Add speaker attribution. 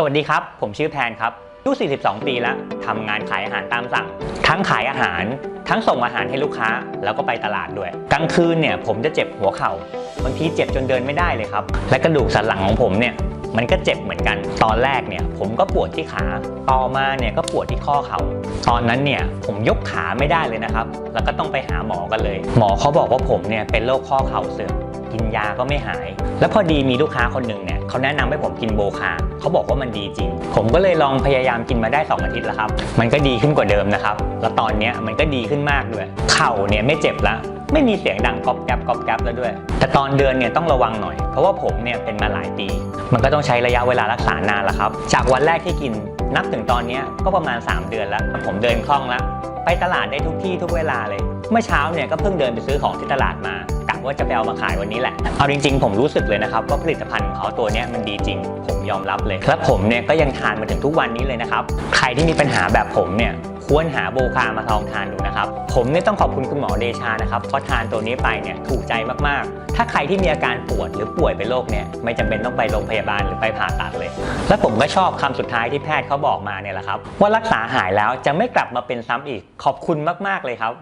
Speaker 1: สวัสดีครับ ผมชื่อแพนครับอายุ 42 ปีแล้วทำงานขายอาหารตามสั่ง ทั้งขายอาหาร ทั้งส่งอาหารให้ลูกค้า แล้วก็ไปตลาดด้วย กลางคืนเนี่ยผมจะเจ็บหัวเข่า บางทีเจ็บจนเดินไม่ได้เลยครับ และกระดูกสันหลังของผมเนี่ยมันก็เจ็บเหมือนกัน ตอนแรกเนี่ยผมก็ปวดที่ขา ต่อมาเนี่ยก็ปวดที่ข้อเขา่า ตอนนั้นเนี่ยผมยกขาไม่ได้เลยนะครับ แล้วก็ต้องไปหาหมอกันเลย หมอเขาบอกว่าผมเนี่ยเป็นโรคข้อเข่าเสื่อม กินยาก็ไม่หาย แล้วพอดีมีลูกค้าคนหนึ่งเนี่ยเขาแนะนำให้ผมกินโบคาเขาบอกว่ามันดีจริง ผมก็เลยลองพยายามกินมาได้ 2 อาทิตย์แล้วครับ มันก็ดีขึ้นกว่าเดิมนะครับ แล้วตอนนี้มันก็ดีขึ้นมากด้วย เข่าเนี่ยไม่เจ็บละไม่มีเสียงดังกรอบแกรบกรอบแกรบแล้วด้วย แต่ตอนเดินเนี่ยต้องระวังหน่อย เพราะว่าผมเนี่ยเป็นมาหลายปี มันก็ต้องใช้ระยะเวลารักษานานละครับ จากวันแรกที่กินนับถึงตอนนี้ก็ประมาณ 3 เดือนแล้ว ผมเดินคล่องแล้ว ไปตลาดได้ทุกที่ทุกเวลาเลย เมื่อเช้าเนี่ยก็เพิ่งเดินไปซื้อของที่ตลาดมากะว่าจะไปเอามาขายวันนี้แหละ เอาจริง ๆ ผมรู้สึกเลยนะครับว่าผลิตภัณฑ์ของเขาตัวนี้มันดีจริง ผมยอมรับเลย และผมเนี่ยก็ยังทานมาถึงทุกวันนี้เลยนะครับ ใครที่มีปัญหาแบบผมเนี่ย ควรหาโบคามาลองทานดูนะครับ ผมเนี่ยต้องขอบคุณคุณหมอเดชานะครับเพราะทานตัวนี้ไปเนี่ยถูกใจมากๆ ถ้าใครที่มีอาการปวดหรือป่วยเป็นโรคเนี่ยไม่จำเป็นต้องไปโรงพยาบาลหรือไปผ่าตัดเลย และผมก็ชอบคำสุดท้ายที่แพทย์เขาบอกมาเนี่ยแหละครับ ว่ารักษาหายแล้วจะไม่กลับมาเป็นซ้ำอีกขอบคุณมากๆเลยครับ